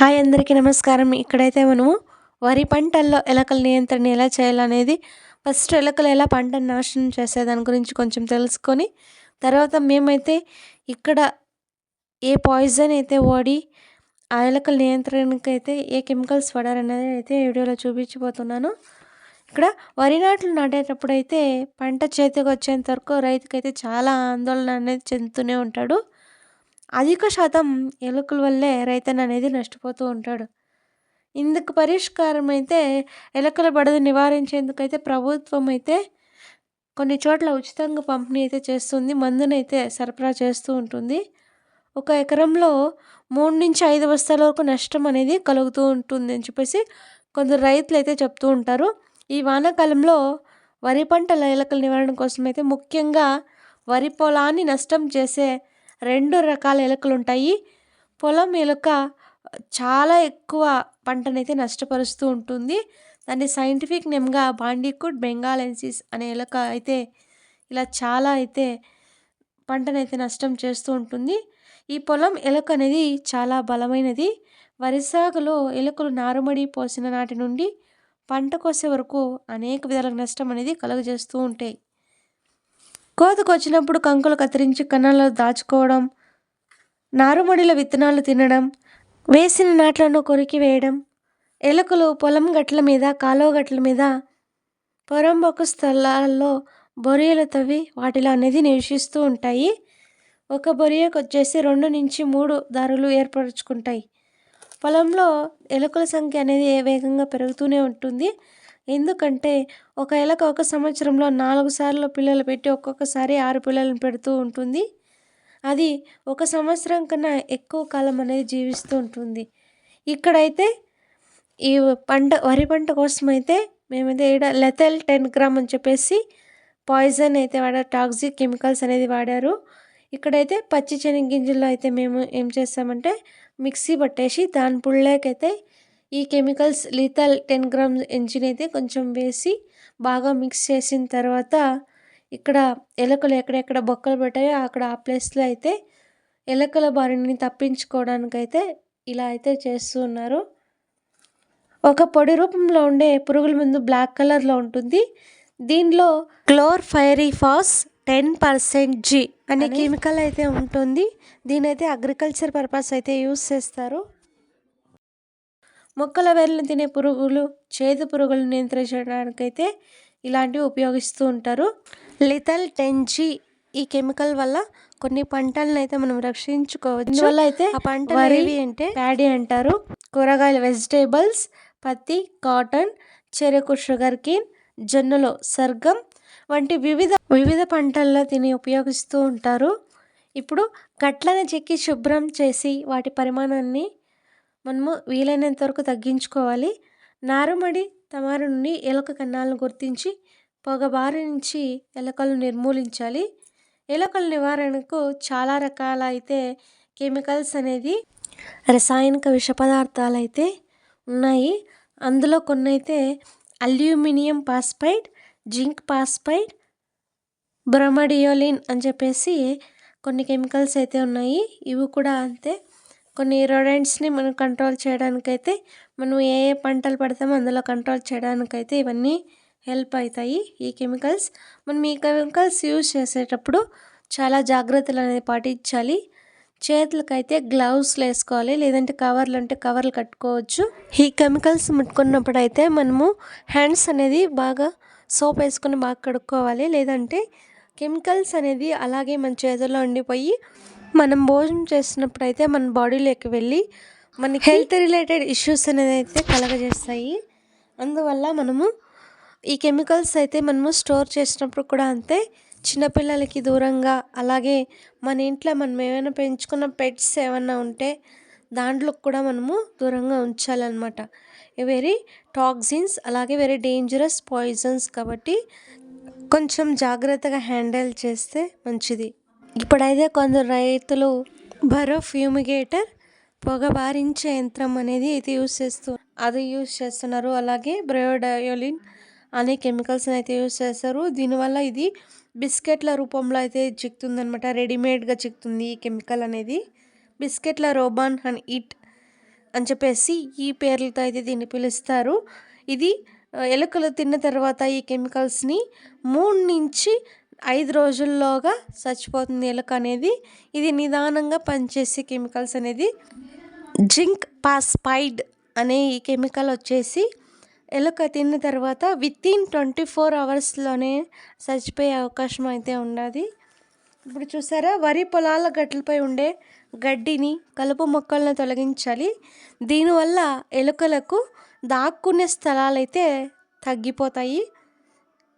Hi అందరికీ నమస్కారం. ఇక్కడైతే మనము వరి పంటల్లో ఎలకల నియంత్రణ ఎలా చేయాలనేది ఫస్ట్ ఎలకలు ఎలా పంటను నాశనం చేసే దాని గురించి కొంచెం తెలుసుకొని తర్వాత మేమైతే ఇక్కడ ఏ పాయిజన్ అయితే వాడి ఆ ఎలకల నియంత్రణకి అయితే ఏ కెమికల్స్ వాడారనేది అయితే వీడియోలో చూపించిపోతున్నాను ఇక్కడ వరి నాట్లు నాటేటప్పుడు అయితే పంట చేతికి వచ్చేంత వరకు రైతుకైతే చాలా ఆందోళన అనేది చెందుతూనే ఉంటాడు. అధిక శాతం ఎలుకల వల్లే రైతన్న అనేది నష్టపోతూ ఉంటాడు. ఇందుకు పరిష్కారం అయితే ఎలుకల బడద నివారించేందుకైతే ప్రభుత్వం అయితే కొన్ని చోట్ల ఉచితంగా పంపిణీ అయితే చేస్తుంది మందునైతే సరఫరా చేస్తూ ఉంటుంది. ఒక ఎకరంలో మూడు నుంచి ఐదు బస్తాల వరకు నష్టం అనేది కలుగుతూ ఉంటుంది అని చెప్పేసి కొందరు రైతులు అయితే చెప్తూ ఉంటారు. ఈ వానాకాలంలో వరి పంటల ఎలకల నివారణ కోసం అయితే ముఖ్యంగా వరి పొలాన్ని నష్టం చేసే రెండు రకాల ఎలుకలు ఉంటాయి పొలం ఎలుక చాలా ఎక్కువ పంటనైతే నష్టపరుస్తూ ఉంటుంది. దాన్ని సైంటిఫిక్ నేమ్గా బాండికుడ్ బెంగాలెన్సిస్ అనే ఎలుక అయితే ఇలా చాలా అయితే పంటనైతే నష్టం చేస్తూ ఉంటుంది. ఈ పొలం ఎలుక అనేది చాలా బలమైనది. వరి సాగులో ఎలుకలు నారుమడి పోసిన నాటి నుండి పంట కోసే వరకు అనేక విధాల నష్టం అనేది కలుగజేస్తూ ఉంటాయి. కోతకు వచ్చినప్పుడు కంకులు కత్తిరించి కన్నంలో దాచుకోవడం నారుమడిల విత్తనాలు తినడం వేసిన నాట్లను కొరికి వేయడం ఎలుకలు పొలం గట్ల మీద కాలువ గట్ల మీద పొరంబొక్క స్థలాల్లో బొరియలు తవ్వి వాటిలో అనేది నివసిస్తూ ఉంటాయి. ఒక బొరియకు వచ్చేసి రెండు నుంచి మూడు దారులు ఏర్పరచుకుంటాయి. పొలంలో ఎలుకల సంఖ్య అనేది వేగంగా పెరుగుతూనే ఉంటుంది. ఎందుకంటే ఒక ఎలక ఒక సంవత్సరంలో నాలుగు సార్లు పిల్లలు పెట్టి ఒక్కొక్కసారి ఆరు పిల్లలను పెడుతూ ఉంటుంది. అది ఒక సంవత్సరం కన్నా ఎక్కువ కాలం అనేది జీవిస్తూ ఉంటుంది. ఇక్కడైతే ఈ పంట వరి పంట కోసం అయితే మేమైతే ఇక్కడ లెథల్ టెన్ గ్రామ్ అని చెప్పేసి పాయిజన్ అయితే వాడారు టాక్సిక్ కెమికల్స్ అనేది వాడారు. ఇక్కడైతే పచ్చి గింజల్లో అయితే మేము ఏం చేస్తామంటే మిక్సీ పట్టేసి దాని పుళ్ళకైతే ఈ కెమికల్స్ లీతల్ టెన్ గ్రామ్స్ ఎంజిన్ అయితే కొంచెం వేసి బాగా మిక్స్ చేసిన తర్వాత ఇక్కడ ఎలుకలు ఎక్కడెక్కడ బొక్కలు పెట్టాయో అక్కడ ఆ ప్లేస్లో అయితే ఎలుకల బారిని తప్పించుకోవడానికైతే ఇలా అయితే చేస్తూ ఉన్నారు. ఒక పొడి రూపంలో ఉండే పురుగుల మందు బ్లాక్ కలర్లో ఉంటుంది. దీనిలో chlorpyrifos ten percent G అనే కెమికల్ అయితే ఉంటుంది. దీని అయితే అగ్రికల్చర్ పర్పస్ అయితే యూస్ చేస్తారు. మొక్కల వేర్లను తినే పురుగులు చేదు పురుగులు నియంత్రించడానికైతే ఇలాంటివి ఉపయోగిస్తూ ఉంటారు. లిథల్ టెన్జీ ఈ కెమికల్ వల్ల కొన్ని పంటలను అయితే మనం రక్షించుకోవచ్చు. వల్ల అయితే ఆ పంట ఏవి అంటే ప్యాడీ అంటారు. కూరగాయలు వెజిటేబుల్స్ పత్తి కాటన్ చెరకు షుగర్ కేన్ జొన్నలో సర్గం వంటి వివిధ వివిధ పంటల్లో తిని ఉపయోగిస్తూ ఉంటారు. ఇప్పుడు గట్లను చెక్కి శుభ్రం చేసి వాటి పరిమాణాన్ని మనము వీలైనంత వరకు తగ్గించుకోవాలి. నారుమడి తమారు నుండి ఎలుక కన్నాలను గుర్తించి పొగబారి నుంచి ఎలుకలు నిర్మూలించాలి. ఎలుకల నివారణకు చాలా రకాల అయితే కెమికల్స్ అనేది రసాయనిక విష పదార్థాలు అయితే ఉన్నాయి. అందులో కొన్ని అయితే aluminium phosphide zinc phosphide bromadiolone అని చెప్పేసి కొన్ని కెమికల్స్ అయితే ఉన్నాయి. ఇవి కూడా అంతే. కొన్ని రొడెంట్స్ని మనం కంట్రోల్ చేయడానికైతే మనం ఏ ఏ పంటలు పడతామో అందులో కంట్రోల్ చేయడానికైతే ఇవన్నీ హెల్ప్ అవుతాయి. ఈ కెమికల్స్ మనం ఈ కెమికల్స్ యూజ్ చేసేటప్పుడు చాలా జాగ్రత్తలు అనేది పాటించాలి. చేతులకైతే గ్లౌస్లు వేసుకోవాలి లేదంటే కవర్లు అంటే కవర్లు కట్టుకోవచ్చు. ఈ కెమికల్స్ ముట్టుకున్నప్పుడు అయితే మనము హ్యాండ్స్ అనేది బాగా సోప్ వేసుకొని బాగా కడుక్కోవాలి. లేదంటే కెమికల్స్ అనేది అలాగే మన చేతుల్లో ఉండిపోయి మనం భోజనం చేస్తున్నప్పుడు అయితే మన బాడీలోకి వెళ్ళి మన హెల్త్ రిలేటెడ్ ఇష్యూస్ అనేది అయితే కలగజేస్తాయి. అందువల్ల మనము ఈ కెమికల్స్ అయితే మనము స్టోర్ చేసినప్పుడు కూడా అంతే. చిన్నపిల్లలకి దూరంగా అలాగే మన ఇంట్లో మనం ఏమైనా పెంచుకున్న పెట్స్ ఏమైనా ఉంటే దాంట్లో కూడా మనము దూరంగా ఉంచాలన్నమాట. వెరీ టాక్సిన్స్ అలాగే వెరీ డేంజరస్ పాయిజన్స్ కాబట్టి కొంచెం జాగ్రత్తగా హ్యాండిల్ చేస్తే మంచిది. ఇప్పుడైతే కొందరు రైతులు బరో ఫ్యూమిగేటర్ పొగ బారించే యంత్రం అనేది అయితే యూస్ చేస్తూ అది యూస్ చేస్తున్నారు. అలాగే బ్రయోడయోలిన్ అనే కెమికల్స్ని అయితే యూస్ చేస్తారు. దీనివల్ల ఇది బిస్కెట్ల రూపంలో అయితే చిక్తుందనమాట రెడీమేడ్గా చిక్కుతుంది ఈ కెమికల్ అనేది. బిస్కెట్ల రోబాన్ అండ్ ఇట్ అని చెప్పేసి ఈ పేర్లతో అయితే దీన్ని పిలుస్తారు. ఇది ఎలుకలు తిన్న తర్వాత ఈ కెమికల్స్ని మూడు నుంచి ఐదు రోజుల్లోగా చచ్చిపోతుంది ఎలుక అనేది. ఇది నిదానంగా పనిచేసే కెమికల్స్ అనేది. జింక్ పాస్పైడ్ అనే ఈ కెమికల్ వచ్చేసి ఎలుక తిన్న తర్వాత విత్ ఇన్ ట్వంటీ ఫోర్ అవర్స్లోనే చచ్చిపోయే అవకాశం అయితే ఉన్నది. ఇప్పుడు చూసారా వరి పొలాల గట్లపై ఉండే గడ్డిని కలుపు మొక్కలను తొలగించాలి. దీనివల్ల ఎలుకలకు దాక్కునే స్థలాలైతే తగ్గిపోతాయి.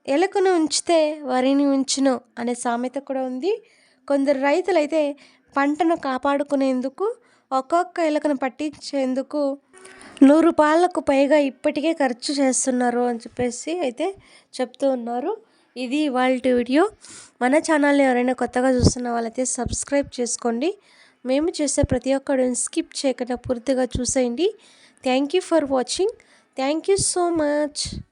ఎలుకను ఉంచితే వరిని ఉంచును అనే సామెత కూడా ఉంది. కొందరు రైతులైతే పంటను కాపాడుకునేందుకు ఒక్కొక్క ఎలుకను పట్టించేందుకు నూరు రూపాయలకు పైగా ఇప్పటికే ఖర్చు చేస్తున్నారు అని చెప్పేసి అయితే చెప్తూ ఉన్నారు. ఇది వాళ్ళ వీడియో. మన ఛానల్ని ఎవరైనా కొత్తగా చూస్తున్న వాళ్ళైతే సబ్స్క్రైబ్ చేసుకోండి. మేము చేసే ప్రతి ఒక్కడిని స్కిప్ చేయకుండా పూర్తిగా చూసేయండి. Thank you for watching. Thank you so much.